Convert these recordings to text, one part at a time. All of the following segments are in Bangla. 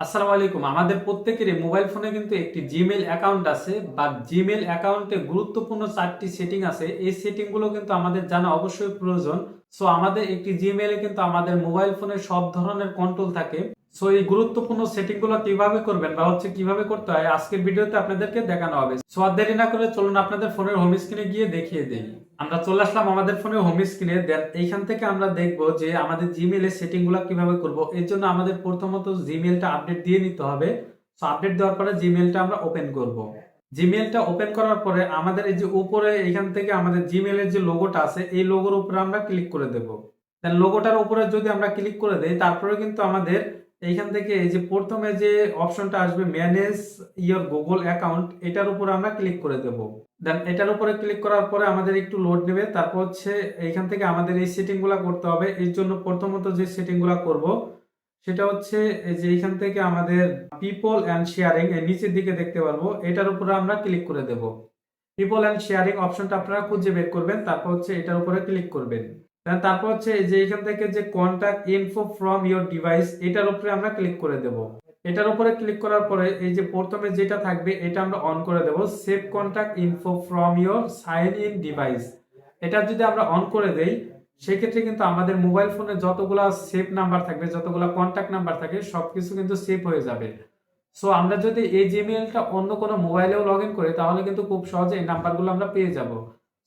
আসসালামু আলাইকুম। আমাদের প্রত্যেকেরই মোবাইল ফোনে কিন্তু একটি জিমেল অ্যাকাউন্ট আছে বা জিমেল অ্যাকাউন্টে গুরুত্বপূর্ণ চারটি সেটিং আছে। এই সেটিংগুলো কিন্তু আমাদের জানা অবশ্যই প্রয়োজন। সো আমাদের একটি জিমেলে কিন্তু আমাদের মোবাইল ফোনে সব ধরনের কন্ট্রোল থাকে। সো এই গুরুত্বপূর্ণ সেটিংগুলো কীভাবে করবেন বা হচ্ছে কীভাবে করতে হয়, আজকের ভিডিওতে আপনাদেরকে দেখানো হবে। সো আর দেরি না করে চলুন আপনাদের ফোনের হোম স্ক্রিনে গিয়ে দেখিয়ে দেই। আমরা চলে আসলাম আমাদের ফোনে হোম স্ক্রিনে দেন এইখান থেকে আমরা দেখব যে আমাদের জিমেলের সেটিংগুলো কীভাবে করব। এর জন্য আমাদের প্রথমত জিমেলটা আপডেট দিয়ে নিতে হবে। সো আপডেট দেওয়ার পরে জিমেলটা আমরা ওপেন করব। জিমেলটা ওপেন করার পরে আমাদের এই যে উপরে এখান থেকে আমাদের জিমেলের যে লোগোটা আছে, এই লোগোর উপরে আমরা ক্লিক করে দেব। দেন লোগোটার উপরে যদি আমরা ক্লিক করে দেই তারপরে কিন্তু আমাদের এইখান থেকে এই যে প্রথমে যে অপশনটা আসবে ম্যানেজ ইয়োর গুগল অ্যাকাউন্ট এটার উপর আমরা ক্লিক করে দেব। দেন এটার উপরে ক্লিক করার পরে আমাদের একটু লোড নেবে। তারপর হচ্ছে এইখান থেকে আমাদের এই সেটিংগুলো করতে হবে। এর জন্য প্রথমত যে সেটিংগুলো করব, সেটা হচ্ছে যে এইখান থেকে আমাদের পিপল অ্যান্ড শেয়ারিং এর নিচের দিকে দেখতে পারব। এটার উপরে আমরা ক্লিক করে দেব। পিপল অ্যান্ড শেয়ারিং অপশনটা আপনারা খুঁজে বের করবেন। তারপর হচ্ছে এটার উপরে ক্লিক করবেন। তারপর হচ্ছে যে এখান থেকে যে contact info from your device এটার উপরে আমরা ক্লিক করে দেব। এটার উপরে ক্লিক করার পরে এই যে প্রথমে যেটা থাকবে, এটা আমরা অন করে দেব। Save contact info from your sign in device এটা যদি আমরা অন করে দেই, সেক্ষেত্রে কিন্তু আমাদের মোবাইল ফোনে যতগুলা সেভ নাম্বার থাকবে, যতগুলা কন্ট্যাক্ট নাম্বার থাকে, সবকিছু কিন্তু সেভ হয়ে যাবে। সো আমরা যদি এই জিমেইলটা অন্য কোনো মোবাইলেও লগ ইন করি, তাহলে কিন্তু খুব সহজে এই নাম্বারগুলো আমরা পেয়ে যাব।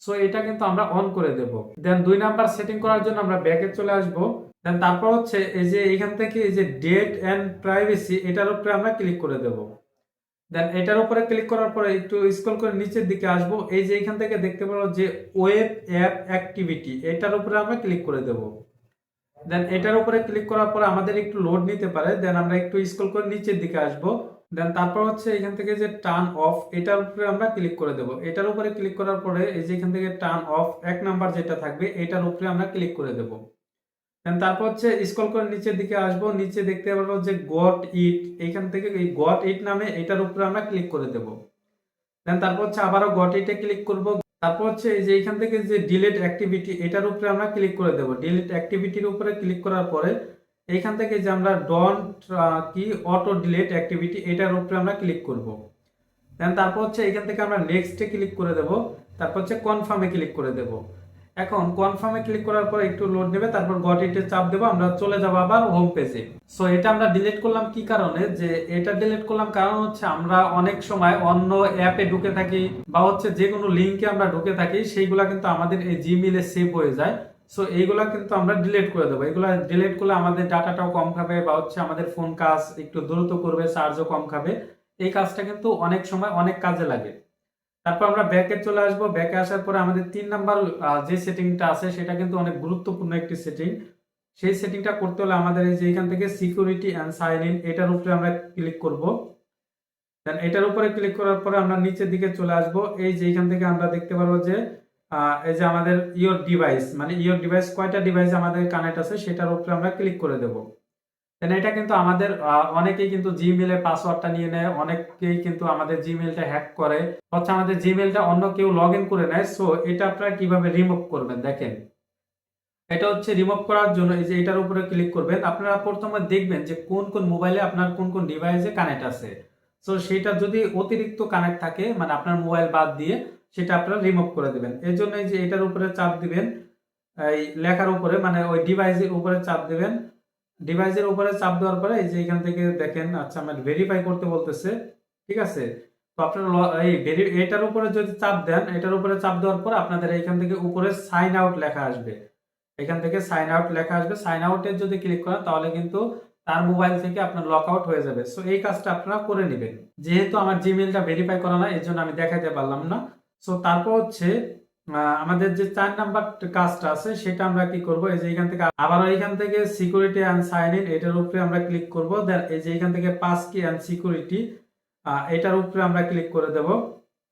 সো এটা কিন্তু আমরা অন করে দেব। দেন দুই নাম্বার সেটিং করার জন্য আমরা ব্যাকে চলে আসব। দেন তারপর হচ্ছে এই যে এখান থেকে এই যে ডেট এন্ড প্রাইভেসি এটার উপরে আমরা ক্লিক করে দেব। দেন এটার উপরে ক্লিক করার পরে একটু স্ক্রল করে নিচের দিকে আসব। এই যে এখান থেকে দেখতে পারো যে ওয়েব অ্যাপ অ্যাক্টিভিটি এটার উপরে আমরা ক্লিক করে দেব। দেন এটার উপরে ক্লিক করার পরে আমাদের একটু লোড নিতে পারে। দেন আমরা একটু স্ক্রল করে নিচের দিকে আসব। দেন তারপর হচ্ছে এখান থেকে যে টার্ন অফ এটার উপরে আমরা ক্লিক করে দেব। এটার উপরে ক্লিক করার পরে এই যে এখান থেকে টার্ন অফ এক নাম্বার যেটা থাকবে, এটার উপরে আমরা ক্লিক করে দেব। দেন তারপর হচ্ছে স্ক্রল করে নিচের দিকে আসব, নিচে দেখতে পারব যে গট ইট এখান থেকে এই গট ইট নামে এটার উপরে আমরা ক্লিক করে দেব। দেন তারপর হচ্ছে আবারও গট ইটে ক্লিক করব। তারপর হচ্ছে এই যে এখান থেকে যে ডিলিট অ্যাক্টিভিটি এটার উপরে আমরা ক্লিক করে দেব। ডিলিট অ্যাক্টিভিটির উপরে ক্লিক করার পরে এইখান থেকে যে আমরা ডন্ট কি অটো ডিলেট অ্যাক্টিভিটি এটার উপরে আমরা ক্লিক করব। দেন তারপর হচ্ছে এখান থেকে আমরা নেক্সটে ক্লিক করে দেব। তারপর হচ্ছে কনফার্মে ক্লিক করে দেব। এখন কনফার্মে ক্লিক করার পর একটু লোড নেবে, তারপর গট ইটে চাপ দেবো, আমরা চলে যাব আবার হোম পেজে সো এটা আমরা ডিলিট করলাম কি কারণে? যে এটা ডিলিট করলাম কারণ হচ্ছে আমরা অনেক সময় অন্য অ্যাপে ঢুকে থাকি বা হচ্ছে যে কোনো লিঙ্কে আমরা ঢুকে থাকি, সেইগুলা কিন্তু আমাদের এই জিমেলে সেভ হয়ে যায়। সো এইগুলা কিন্তু আমরা ডিলিট করে দেবো। এগুলা ডিলিট করলে আমাদের ডাটাটাও কম খাবে বা হচ্ছে আমাদের ফোন কাজ একটু দ্রুত করবে চার্জও কম খাবে। এই কাজটা কিন্তু অনেক সময় অনেক কাজে লাগে। তারপর আমরা ব্যাকে চলে আসব। ব্যাকে আসার পরে আমাদের তিন নাম্বার যে সেটিংটা আছে, সেটা কিন্তু অনেক গুরুত্বপূর্ণ একটি সেটিং সেই সেটিংটা করতে হলে আমাদের এই যে এখান থেকে সিকিউরিটি অ্যান্ড সাইন ইন এটার উপরে আমরা ক্লিক করব। দেন এটার উপরে ক্লিক করার পরে আমরা নিচের দিকে চলে আসব। এই যে এখান থেকে আমরা দেখতে পারব যে এই যে আমাদের ইয়োর ডিভাইস মানে ইয়োর ডিভাইস কয়টা ডিভাইস আমাদের কানেক্ট আছে সেটার উপরে আমরা ক্লিক করে দেব। দেন এটা কিন্তু আমাদের অনেকেই কিন্তু জিমেলের পাসওয়ার্ডটা নিয়ে নেয়, অনেকেই কিন্তু আমাদের জিমেলটা হ্যাক করে। হচ্ছে আমাদের জিমেলটা অন্য কেউ লগ ইন করে নেয় সো এটা আপনারা কীভাবে রিমুভ করবেন দেখেন। এটা হচ্ছে রিমুভ করার জন্য এই যে এটার উপরে ক্লিক করবেন, আপনারা প্রথমে দেখবেন যে কোন কোন মোবাইলে আপনার কোন কোন ডিভাইসে কানেক্ট আছে। সো সেটা যদি অতিরিক্ত কানেক্ট থাকে মানে আপনার মোবাইল বাদ দিয়ে সেটা আপনারা রিমুভ করে দিবেন। এর জন্য এই যে এটার উপরে চাপ দিবেন, এই লেখার উপরে মানে ওই ডিভাইসের উপরে চাপ দিবেন। ডিভাইসের উপরে চাপ দেওয়ার পরে এই যে এখান থেকে দেখেন আচ্ছা আমার ভেরিফাই করতে বলতেছে, ঠিক আছে? তো আপনার এই এটার উপরে যদি চাপ দেন, এটার উপরে চাপ দেওয়ার পর আপনাদের এখান থেকে উপরে সাইন আউট লেখা আসবে। এখান থেকে সাইন আউট লেখা আসবে। সাইন আউটের যদি ক্লিক করেন, তাহলে কিন্তু তার মোবাইল থেকে আপনার লক আউট হয়ে যাবে। সো এই কাজটা আপনারা করে নেবেন। যেহেতু আমার জিমেলটা ভেরিফাই করা না এর জন্য আমি দেখাতে পারলাম না। সো তারপর হচ্ছে আমাদের যে চার নাম্বার কাজটা আছে, সেটা আমরা কি করব? এই যে এখান থেকে আবারও এখান থেকে সিকিউরিটি অ্যান্ড সাইন ইন এটার উপরে আমরা ক্লিক করব। এই যে এখান থেকে পাস কি অ্যান্ড সিকিউরিটি এটার উপরে আমরা ক্লিক করে দেব।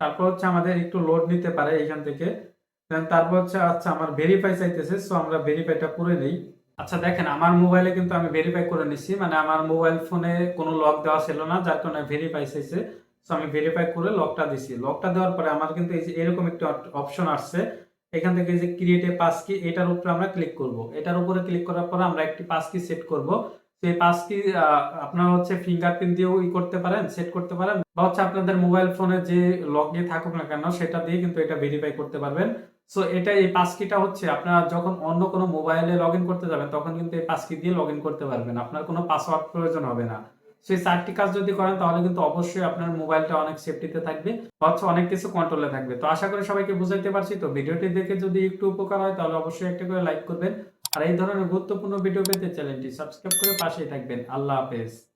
তারপর হচ্ছে আমাদের একটু লোড নিতে পারে এখান থেকে। দেন তারপর হচ্ছে আচ্ছা আমার ভেরিফাই চাইতেছে সো আমরা ভেরিফাইটা করে নেই। আচ্ছা দেখেন, আমার মোবাইলে কিন্তু আমি ভেরিফাই করে নিছি। মানে আমার মোবাইল ফোনে কোনো লক দেওয়া ছিল না, যার কারণে ভেরিফাই চাইছে। সো আমি ভেরিফাই করে লকটা দিছি। লকটা দেওয়ার পরে আমার কিন্তু এই যে এরকম একটা অপশন আসছে। এখান থেকে যে ক্রিয়েট এ পাস কি এটার উপরে আমরা ক্লিক করব। এটার উপরে ক্লিক করার পরে আমরা একটি পাস কি সেট করব। এই পাস কি আপনারা হচ্ছে ফিঙ্গারপ্রিন্ট দিয়েও ই করতে পারেন সেট করতে পারেন, বা হচ্ছে আপনাদের মোবাইল ফোনে যে লগে থাকুক না কেন, সেটা দিয়ে কিন্তু এটা ভেরিফাই করতে পারবেন। সো এটা এই পাস কিটা হচ্ছে, আপনারা যখন অন্য কোনো মোবাইলে লগ করতে যাবেন, তখন কিন্তু এই পাস কি দিয়ে লগ করতে পারবেন। আপনার কোনো পাসওয়ার্ড প্রয়োজন হবে না। সেই চারটি কাজ যদি করেন, তাহলে কিন্তু অবশ্যই আপনার মোবাইলটা অনেক সেফটিতে থাকবে হচ্ছে অনেক কিছু কন্ট্রোলে থাকবে। তো আশা করি সবাইকে বুঝাইতে পারছি। তো ভিডিওটি দেখে যদি একটু উপকার হয়, তাহলে অবশ্যই একটা করে লাইক করবেন। আর এই ধরনের গুরুত্বপূর্ণ ভিডিও পেতে চ্যানেলটি সাবস্ক্রাইব করে পাশেই থাকবেন। আল্লাহ হাফেজ।